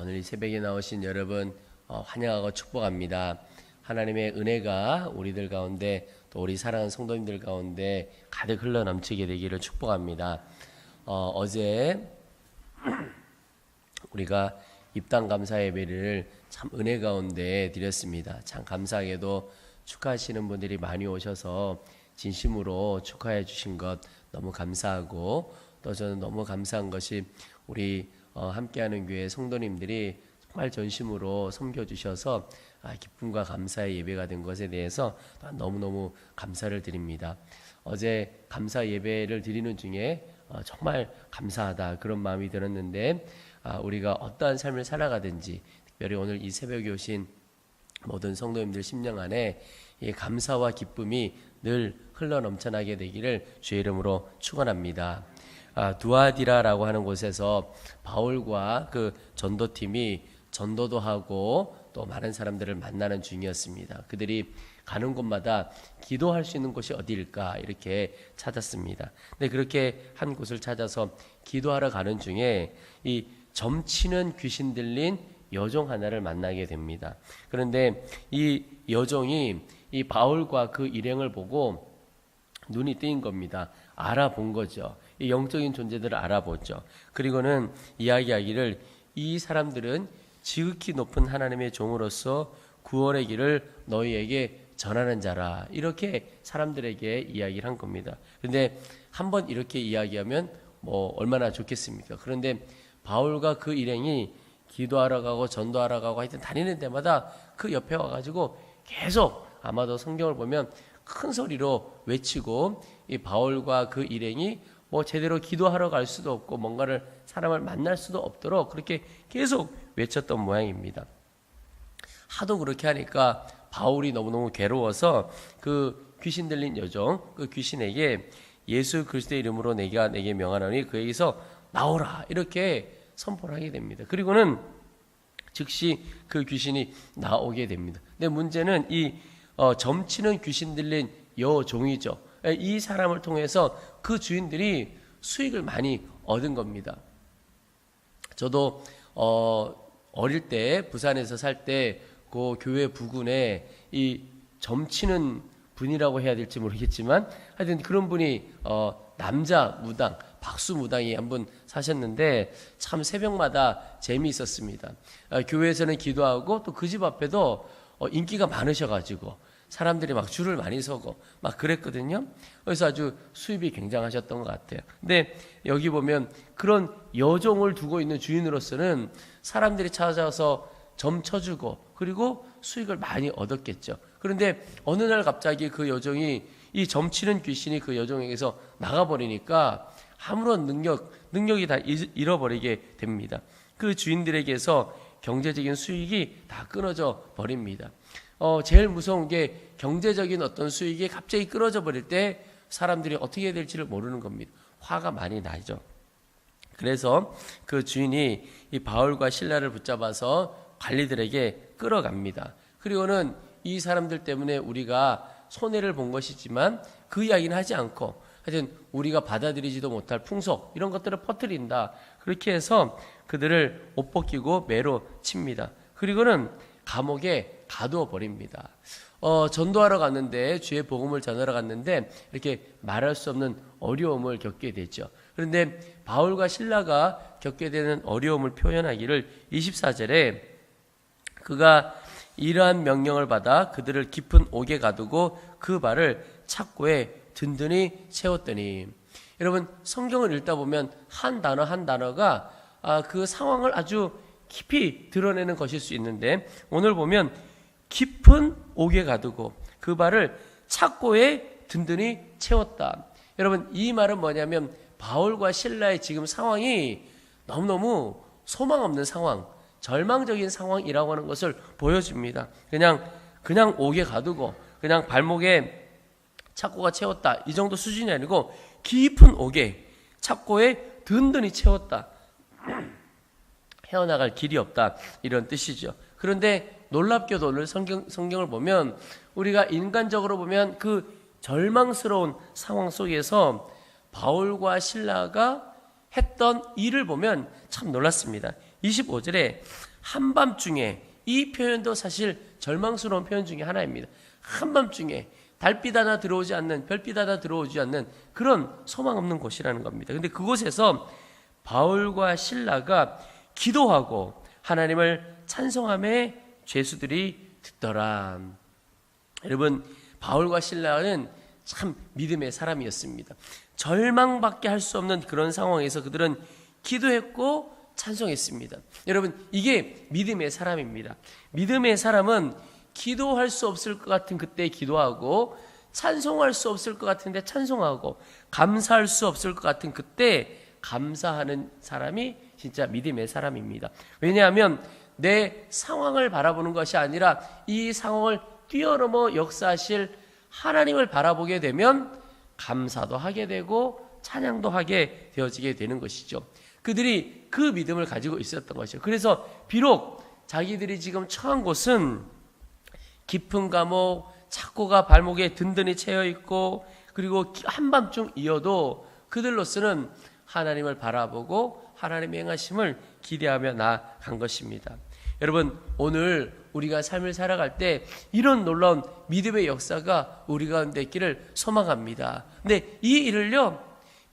오늘 이 새벽에 나오신 여러분 어, 환영하고 축복합니다. 하나님의 은혜가 우리들 가운데 또 우리 사랑하는 성도님들 가운데 가득 흘러 넘치게 되기를 축복합니다. 어, 어제 우리가 입당 감사 예배를 참 은혜 가운데 드렸습니다. 참 감사하게도 축하하시는 분들이 많이 오셔서 진심으로 축하해 주신 것 너무 감사하고 또 저는 너무 감사한 것이 우리 어, 함께하는 교회 성도님들이 정말 전심으로 섬겨 주셔서 아, 기쁨과 감사의 예배가 된 것에 대해서 너무너무 감사를 드립니다. 어제 감사 예배를 드리는 중에 어, 정말 감사하다 그런 마음이 들었는데 아, 우리가 어떠한 삶을 살아가든지 특별히 오늘 이 새벽에 오신 모든 성도님들 심령 안에 이 감사와 기쁨이 늘 흘러 넘쳐나게 되기를 주의 이름으로 축원합니다. 아, 두아디라라고 하는 곳에서 바울과 그 전도팀이 전도도 하고 또 많은 사람들을 만나는 중이었습니다. 그들이 가는 곳마다 기도할 수 있는 곳이 어디일까 이렇게 찾았습니다. 근데 그렇게 한 곳을 찾아서 기도하러 가는 중에 이 점치는 귀신 들린 여종 하나를 만나게 됩니다. 그런데 이 여종이 이 바울과 그 일행을 보고 눈이 뜨인 겁니다. 알아본 거죠. 이 영적인 존재들을 알아보죠. 그리고는 이야기하기를 이 사람들은 지극히 높은 하나님의 종으로서 구원의 길을 너희에게 전하는 자라. 이렇게 사람들에게 이야기를 한 겁니다. 그런데 한번 이렇게 이야기하면 뭐 얼마나 좋겠습니까? 그런데 바울과 그 일행이 기도하러 가고 전도하러 가고 하여튼 다니는 데마다 그 옆에 와가지고 계속 아마도 성경을 보면 큰 소리로 외치고 이 바울과 그 일행이 뭐 제대로 기도하러 갈 수도 없고 뭔가를 사람을 만날 수도 없도록 그렇게 계속 외쳤던 모양입니다. 하도 그렇게 하니까 바울이 너무너무 괴로워서 그 귀신 들린 여종 그 귀신에게 예수 그리스도의 이름으로 내가 내게 명하노니 그에게서 나오라 이렇게 선포를 하게 됩니다. 그리고는 즉시 그 귀신이 나오게 됩니다. 근데 문제는 이 어, 점치는 귀신 들린 여종이죠. 이 사람을 통해서 그 주인들이 수익을 많이 얻은 겁니다. 저도 어, 어릴 때 부산에서 살 때 그 교회 부근에 이 점치는 분이라고 해야 될지 모르겠지만 하여튼 그런 분이 어, 남자 무당 박수 무당이 한 분 사셨는데 참 새벽마다 재미있었습니다. 어, 교회에서는 기도하고 또 그 집 앞에도 어, 인기가 많으셔가지고 사람들이 막 줄을 많이 서고 막 그랬거든요. 그래서 아주 수입이 굉장하셨던 것 같아요. 근데 여기 보면 그런 여종을 두고 있는 주인으로서는 사람들이 찾아와서 점 쳐주고 그리고 수익을 많이 얻었겠죠. 그런데 어느 날 갑자기 그 여종이 이 점치는 귀신이 그 여종에게서 나가버리니까 아무런 능력, 능력이 다 잃어버리게 됩니다. 그 주인들에게서 경제적인 수익이 다 끊어져 버립니다. 어, 제일 무서운 게 경제적인 어떤 수익이 갑자기 끊어져 버릴 때 사람들이 어떻게 해야 될지를 모르는 겁니다. 화가 많이 나죠. 그래서 그 주인이 이 바울과 신라를 붙잡아서 관리들에게 끌어갑니다. 그리고는 이 사람들 때문에 우리가 손해를 본 것이지만 그 이야기는 하지 않고 하여튼 우리가 받아들이지도 못할 풍속 이런 것들을 퍼뜨린다. 그렇게 해서 그들을 옷 벗기고 매로 칩니다. 그리고는 감옥에 가두어 버립니다. 어, 전도하러 갔는데 주의 복음을 전하러 갔는데 이렇게 말할 수 없는 어려움을 겪게 되죠. 그런데 바울과 신라가 겪게 되는 어려움을 표현하기를 24절에 그가 이러한 명령을 받아 그들을 깊은 옥에 가두고 그 발을 착고에 든든히 채웠더니 여러분 성경을 읽다 보면 한 단어 한 단어가 아, 그 상황을 아주 깊이 드러내는 것일 수 있는데 오늘 보면 깊은 옥에 가두고 그 발을 착고에 든든히 채웠다. 여러분 이 말은 뭐냐면 바울과 신라의 지금 상황이 너무너무 소망 없는 상황, 절망적인 상황이라고 하는 것을 보여줍니다. 그냥 그냥 옥에 가두고 그냥 발목에 착고가 채웠다 이 정도 수준이 아니고 깊은 옥에 착고에 든든히 채웠다. 헤어나갈 길이 없다 이런 뜻이죠. 그런데 놀랍게도 오늘 성경, 성경을 보면 우리가 인간적으로 보면 그 절망스러운 상황 속에서 바울과 신라가 했던 일을 보면 참 놀랐습니다. 25절에 한밤중에 이 표현도 사실 절망스러운 표현 중에 하나입니다. 한밤중에 달빛 하나 들어오지 않는 별빛 하나 들어오지 않는 그런 소망 없는 곳이라는 겁니다. 근데 그곳에서 바울과 신라가 기도하고 하나님을 찬송함에 죄수들이 듣더라. 여러분 바울과 신라는 참 믿음의 사람이었습니다. 절망밖에 할 수 없는 그런 상황에서 그들은 기도했고 찬송했습니다. 여러분 이게 믿음의 사람입니다. 믿음의 사람은 기도할 수 없을 것 같은 그때 기도하고 찬송할 수 없을 것 같은데 찬송하고 감사할 수 없을 것 같은 그때 감사하는 사람이 진짜 믿음의 사람입니다. 왜냐하면 내 상황을 바라보는 것이 아니라 이 상황을 뛰어넘어 역사하실 하나님을 바라보게 되면 감사도 하게 되고 찬양도 하게 되어지게 되는 것이죠. 그들이 그 믿음을 가지고 있었던 것이죠. 그래서 비록 자기들이 지금 처한 곳은 깊은 감옥, 착고가 발목에 든든히 채여 있고 그리고 한밤중 이어도 그들로서는 하나님을 바라보고 하나님의 행하심을 기대하며 나아간 것입니다. 여러분 오늘 우리가 삶을 살아갈 때 이런 놀라운 믿음의 역사가 우리 가운데 있기를 소망합니다. 근데 이 일을요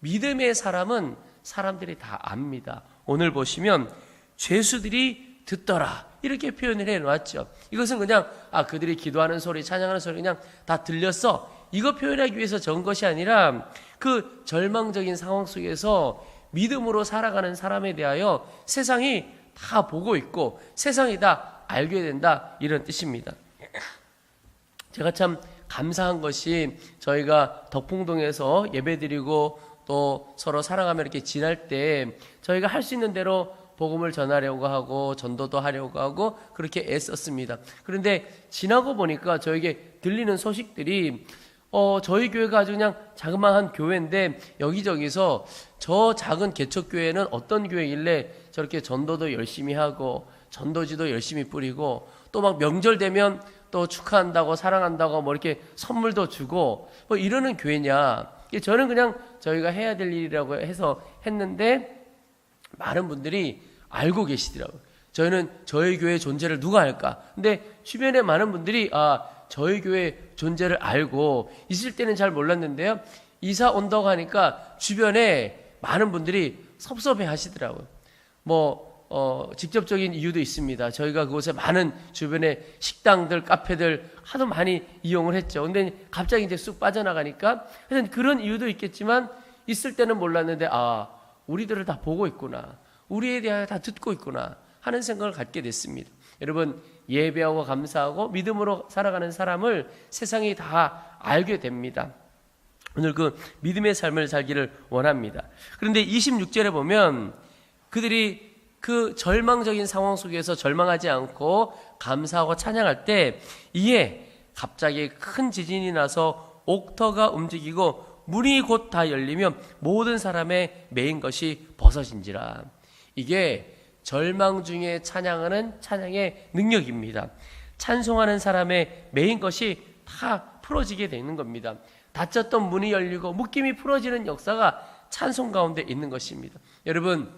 믿음의 사람은 사람들이 다 압니다. 오늘 보시면 죄수들이 듣더라 이렇게 표현을 해 놨죠. 이것은 그냥 아 그들이 기도하는 소리, 찬양하는 소리 그냥 다 들렸어. 이거 표현하기 위해서 적은 것이 아니라 그 절망적인 상황 속에서 믿음으로 살아가는 사람에 대하여 세상이 다 보고 있고 세상이 다 알게 된다 이런 뜻입니다. 제가 참 감사한 것이 저희가 덕풍동에서 예배드리고 또 서로 사랑하며 이렇게 지날 때 저희가 할 수 있는 대로 복음을 전하려고 하고 전도도 하려고 하고 그렇게 애썼습니다. 그런데 지나고 보니까 저에게 들리는 소식들이 어, 저희 교회가 아주 그냥 자그마한 교회인데 여기저기서 저 작은 개척교회는 어떤 교회길래 저렇게 전도도 열심히 하고 전도지도 열심히 뿌리고 또 막 명절 되면 또 축하한다고 사랑한다고 뭐 이렇게 선물도 주고 뭐 이러는 교회냐. 저는 그냥 저희가 해야 될 일이라고 해서 했는데 많은 분들이 알고 계시더라고요. 저희는 저희 교회 존재를 누가 알까? 근데 주변에 많은 분들이 아, 저희 교회 존재를 알고 있을 때는 잘 몰랐는데요. 이사 온다고 하니까 주변에 많은 분들이 섭섭해 하시더라고요. 뭐 어, 직접적인 이유도 있습니다. 저희가 그곳에 많은 주변에 식당들, 카페들 하도 많이 이용을 했죠. 근데 갑자기 이제 쑥 빠져나가니까 하여튼 그런 이유도 있겠지만 있을 때는 몰랐는데 아, 우리들을 다 보고 있구나. 우리에 대하여 다 듣고 있구나 하는 생각을 갖게 됐습니다. 여러분 예배하고 감사하고 믿음으로 살아가는 사람을 세상이 다 알게 됩니다. 오늘 그 믿음의 삶을 살기를 원합니다. 그런데 26절에 보면 그들이 그 절망적인 상황 속에서 절망하지 않고 감사하고 찬양할 때 이에 갑자기 큰 지진이 나서 옥터가 움직이고 문이 곧 다 열리면 모든 사람의 메인 것이 벗어진지라. 이게 절망 중에 찬양하는 찬양의 능력입니다. 찬송하는 사람의 메인 것이 다 풀어지게 되는 겁니다. 닫혔던 문이 열리고 묶임이 풀어지는 역사가 찬송 가운데 있는 것입니다. 여러분,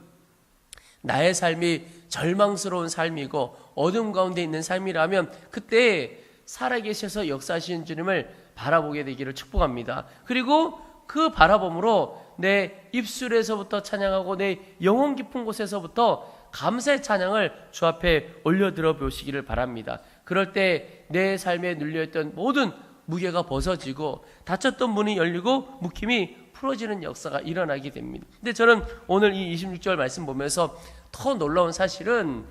나의 삶이 절망스러운 삶이고 어둠 가운데 있는 삶이라면 그때 살아계셔서 역사하시는 주님을 바라보게 되기를 축복합니다. 그리고 그 바라봄으로 내 입술에서부터 찬양하고 내 영혼 깊은 곳에서부터 감사의 찬양을 주 앞에 올려들어 보시기를 바랍니다. 그럴 때 내 삶에 눌려있던 모든 무게가 벗어지고 닫혔던 문이 열리고 묶임이 풀어지는 역사가 일어나게 됩니다. 근데 저는 오늘 이 26절 말씀 보면서 더 놀라운 사실은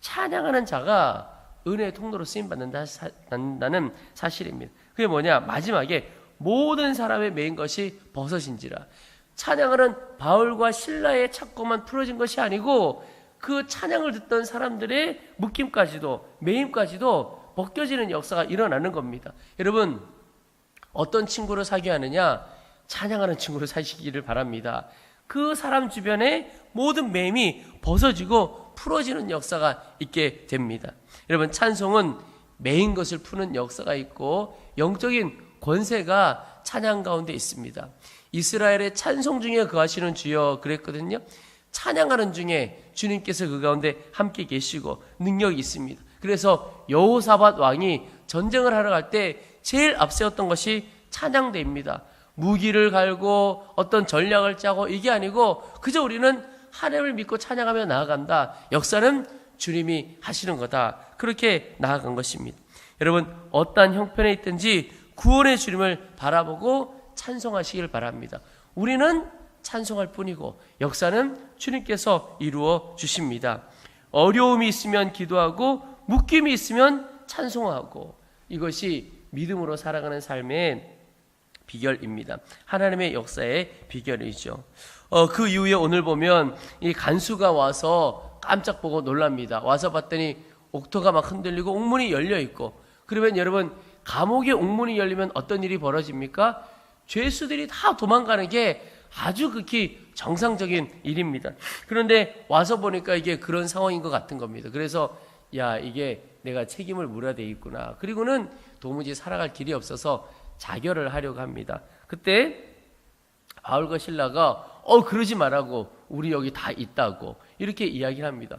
찬양하는 자가 은혜의 통로로 쓰임 받는다는 사실입니다. 그게 뭐냐? 마지막에 모든 사람의 메인 것이 벗어진지라. 찬양하는 바울과 신라의 착고만 풀어진 것이 아니고 그 찬양을 듣던 사람들의 묶임까지도 메임까지도 벗겨지는 역사가 일어나는 겁니다. 여러분 어떤 친구를 사귀어 하느냐? 찬양하는 친구를 사시기를 바랍니다. 그 사람 주변에 모든 매임이 벗어지고 풀어지는 역사가 있게 됩니다. 여러분 찬송은 메인 것을 푸는 역사가 있고 영적인 권세가 찬양 가운데 있습니다. 이스라엘의 찬송 중에 거하시는 주여 그랬거든요. 찬양하는 중에 주님께서 그 가운데 함께 계시고 능력이 있습니다. 그래서 여호사밧 왕이 전쟁을 하러 갈 때 제일 앞세웠던 것이 찬양대입니다. 무기를 갈고 어떤 전략을 짜고 이게 아니고 그저 우리는 하나님을 믿고 찬양하며 나아간다. 역사는 주님이 하시는 거다. 그렇게 나아간 것입니다. 여러분 어떠한 형편에 있든지 구원의 주님을 바라보고 찬송하시길 바랍니다. 우리는 찬송할 뿐이고 역사는 주님께서 이루어 주십니다. 어려움이 있으면 기도하고 묶임이 있으면 찬송하고 이것이 믿음으로 살아가는 삶의 비결입니다. 하나님의 역사의 비결이죠. 어, 그 이후에 오늘 보면 이 간수가 와서 깜짝 보고 놀랍니다. 와서 봤더니 옥토가 막 흔들리고 옥문이 열려 있고 그러면 여러분 감옥에 옥문이 열리면 어떤 일이 벌어집니까? 죄수들이 다 도망가는 게 아주 극히 정상적인 일입니다. 그런데 와서 보니까 이게 그런 상황인 것 같은 겁니다. 그래서 야 이게 내가 책임을 물어야 되겠구나. 그리고는 도무지 살아갈 길이 없어서 자결을 하려고 합니다. 그때 바울과 신라가 어 그러지 말라고 우리 여기 다 있다고 이렇게 이야기를 합니다.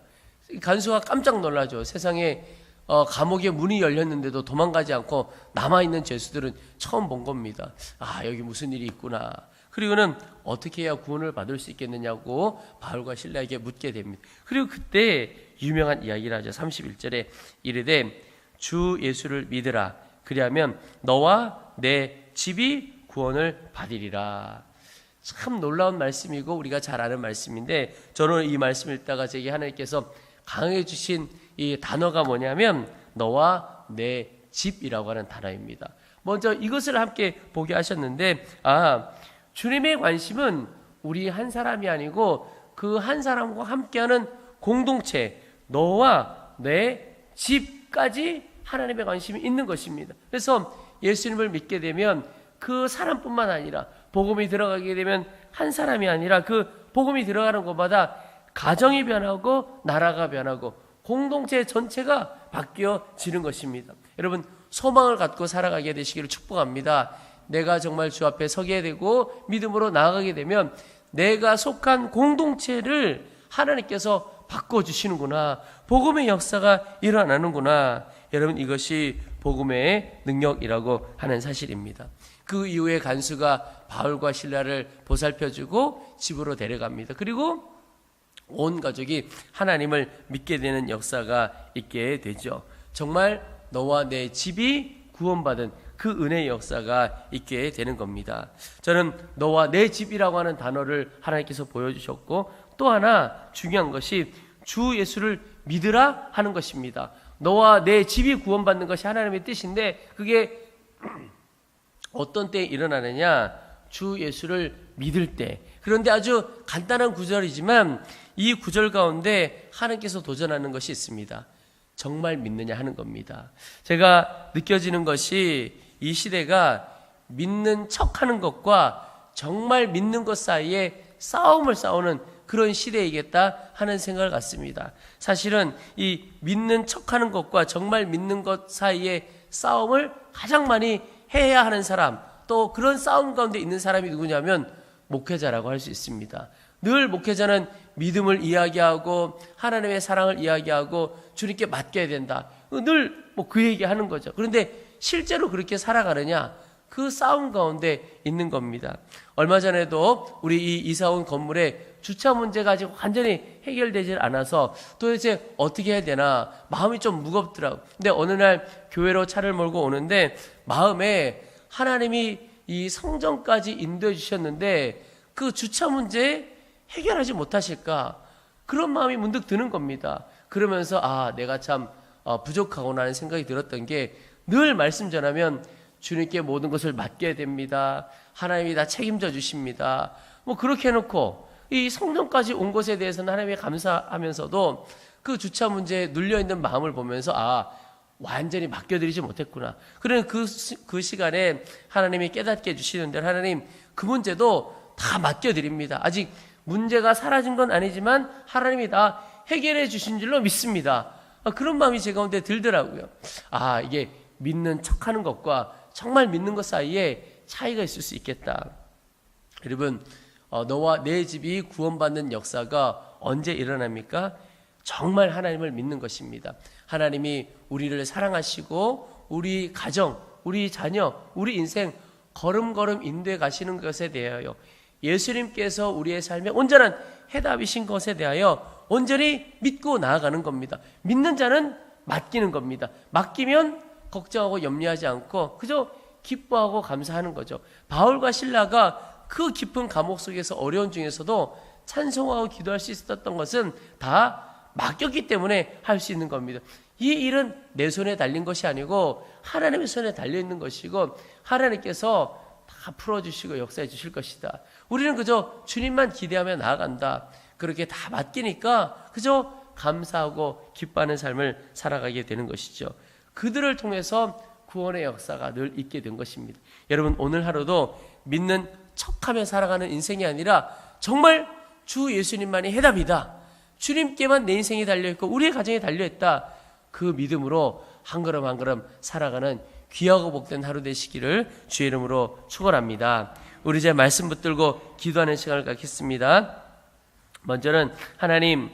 간수가 깜짝 놀라죠. 세상에 어, 감옥에 문이 열렸는데도 도망가지 않고 남아있는 죄수들은 처음 본 겁니다. 아, 여기 무슨 일이 있구나. 그리고는 어떻게 해야 구원을 받을 수 있겠느냐고 바울과 신라에게 묻게 됩니다. 그리고 그때 유명한 이야기를 하죠. 31절에 이르되 주 예수를 믿으라. 그리하면 너와 내 집이 구원을 받으리라. 참 놀라운 말씀이고 우리가 잘 아는 말씀인데 저는 이 말씀을 읽다가 제게 하나님께서 강해 주신 이 단어가 뭐냐면 너와 내 집이라고 하는 단어입니다. 먼저 이것을 함께 보게 하셨는데 아 주님의 관심은 우리 한 사람이 아니고 그 한 사람과 함께하는 공동체 너와 내 집까지 하나님의 관심이 있는 것입니다. 그래서 예수님을 믿게 되면 그 사람뿐만 아니라 복음이 들어가게 되면 한 사람이 아니라 그 복음이 들어가는 곳마다 가정이 변하고 나라가 변하고 공동체 전체가 바뀌어지는 것입니다. 여러분 소망을 갖고 살아가게 되시기를 축복합니다. 내가 정말 주 앞에 서게 되고 믿음으로 나아가게 되면 내가 속한 공동체를 하나님께서 바꿔주시는구나. 복음의 역사가 일어나는구나. 여러분 이것이 복음의 능력이라고 하는 사실입니다. 그 이후에 간수가 바울과 신라를 보살펴주고 집으로 데려갑니다. 그리고 온 가족이 하나님을 믿게 되는 역사가 있게 되죠. 정말 너와 내 집이 구원받은 그 은혜의 역사가 있게 되는 겁니다. 저는 너와 내 집이라고 하는 단어를 하나님께서 보여주셨고 또 하나 중요한 것이 주 예수를 믿으라 하는 것입니다. 너와 내 집이 구원받는 것이 하나님의 뜻인데 그게 어떤 때에 일어나느냐? 주 예수를 믿을 때. 그런데 아주 간단한 구절이지만 이 구절 가운데 하나님께서 도전하는 것이 있습니다. 정말 믿느냐 하는 겁니다. 제가 느껴지는 것이 이 시대가 믿는 척 하는 것과 정말 믿는 것 사이에 싸움을 싸우는 그런 시대이겠다 하는 생각을 갖습니다. 사실은 이 믿는 척 하는 것과 정말 믿는 것 사이에 싸움을 가장 많이 해야 하는 사람, 또 그런 싸움 가운데 있는 사람이 누구냐면 목회자라고 할 수 있습니다. 늘 목회자는 믿음을 이야기하고 하나님의 사랑을 이야기하고 주님께 맡겨야 된다. 늘 뭐 그 얘기 하는 거죠. 그런데 실제로 그렇게 살아가느냐? 그 싸움 가운데 있는 겁니다. 얼마 전에도 우리 이 이사 온 건물에 주차 문제가 아직 완전히 해결되질 않아서 도대체 어떻게 해야 되나 마음이 좀 무겁더라고. 근데 어느 날 교회로 차를 몰고 오는데 마음에 하나님이 이 성전까지 인도해 주셨는데 그 주차 문제 해결하지 못하실까? 그런 마음이 문득 드는 겁니다. 그러면서 아, 내가 참 어, 부족하구나 하는 생각이 들었던 게 늘 말씀 전하면 주님께 모든 것을 맡겨야 됩니다. 하나님이 다 책임져 주십니다. 뭐 그렇게 해놓고 이 성전까지 온 것에 대해서는 하나님에 감사하면서도 그 주차 문제에 눌려 있는 마음을 보면서 아 완전히 맡겨드리지 못했구나. 그러는 그, 그 시간에 하나님이 깨닫게 해주시는 대로 하나님 그 문제도 다 맡겨드립니다. 아직 문제가 사라진 건 아니지만 하나님이 다 해결해 주신 줄로 믿습니다. 아, 그런 마음이 제 가운데 들더라고요. 아, 이게 믿는 척 하는 것과 정말 믿는 것 사이에 차이가 있을 수 있겠다. 여러분, 어, 너와 내 집이 구원받는 역사가 언제 일어납니까? 정말 하나님을 믿는 것입니다. 하나님이 우리를 사랑하시고 우리 가정, 우리 자녀, 우리 인생 걸음걸음 인도해 가시는 것에 대하여 예수님께서 우리의 삶에 온전한 해답이신 것에 대하여 온전히 믿고 나아가는 겁니다. 믿는 자는 맡기는 겁니다. 맡기면 걱정하고 염려하지 않고 그저 기뻐하고 감사하는 거죠. 바울과 신라가 그 깊은 감옥 속에서 어려운 중에서도 찬송하고 기도할 수 있었던 것은 다 맡겼기 때문에 할 수 있는 겁니다. 이 일은 내 손에 달린 것이 아니고 하나님의 손에 달려 있는 것이고 하나님께서 다 풀어주시고 역사해 주실 것이다. 우리는 그저 주님만 기대하며 나아간다. 그렇게 다 맡기니까 그저 감사하고 기뻐하는 삶을 살아가게 되는 것이죠. 그들을 통해서 구원의 역사가 늘 있게 된 것입니다. 여러분 오늘 하루도 믿는 척하며 살아가는 인생이 아니라 정말 주 예수님만이 해답이다. 주님께만 내 인생이 달려 있고 우리의 가정이 달려 있다. 그 믿음으로 한 걸음 한 걸음 살아가는 귀하고 복된 하루 되시기를 주의 이름으로 축원합니다. 우리 이제 말씀 붙들고 기도하는 시간을 갖겠습니다. 먼저는 하나님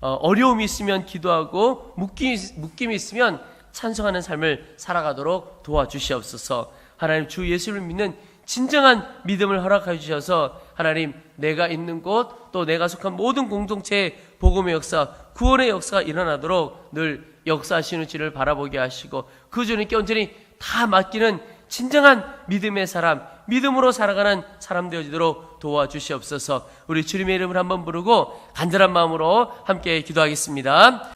어, 어려움이 있으면 기도하고 묶임, 묶임이 있으면 찬송하는 삶을 살아가도록 도와주시옵소서. 하나님 주 예수를 믿는 진정한 믿음을 허락해 주셔서 하나님 내가 있는 곳 또 내가 속한 모든 공동체의 복음의 역사, 구원의 역사가 일어나도록 늘 역사하시는 주를 바라보게 하시고 그 주님께 온전히 다 맡기는 진정한 믿음의 사람, 믿음으로 살아가는 사람 되어지도록 도와주시옵소서. 우리 주님의 이름을 한번 부르고 간절한 마음으로 함께 기도하겠습니다.